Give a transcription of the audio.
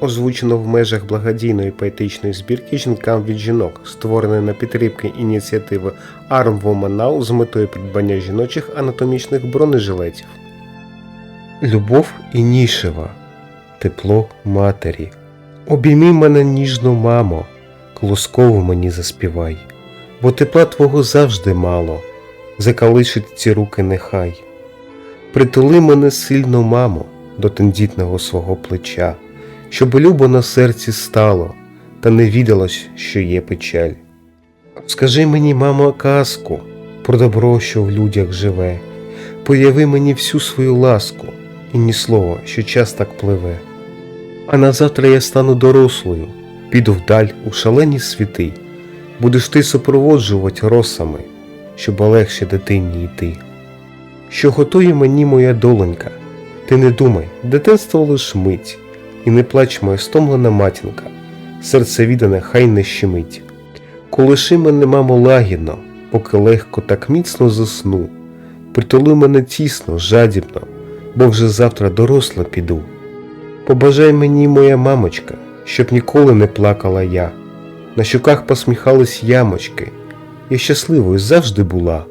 озвучено в межах благодійної поетичної збірки жінкам від жінок, створеної на підтримки ініціативи Arm Woman Now з метою придбання жіночих анатомічних бронежилетів. Любов і нішева, тепло матері. Обійми мене ніжно, мамо, колосково мені заспівай, бо тепла твого завжди мало, закалишить ці руки нехай. Притули мене сильно, мамо, до тендітного свого плеча, щоб любо на серці стало, та не відалось, що є печаль. Скажи мені, мамо, казку про добро, що в людях живе, появи мені всю свою ласку і ні слова, що час так пливе. А на завтра я стану дорослою, піду вдаль у шалені світи, будеш ти супроводжувати росами, щоб легше дитині йти. Що готує мені моя доленька, ти не думай, дитинство лиш мить, і не плач моя стомлена матінка, серце віддане хай не щемить. Колиши мене, мамо, лагідно, поки легко так міцно засну, притули мене тісно, жадібно, бо вже завтра доросла піду. Побажай мені, моя мамочка, щоб ніколи не плакала я, на щоках посміхались ямочки, я щасливою завжди була.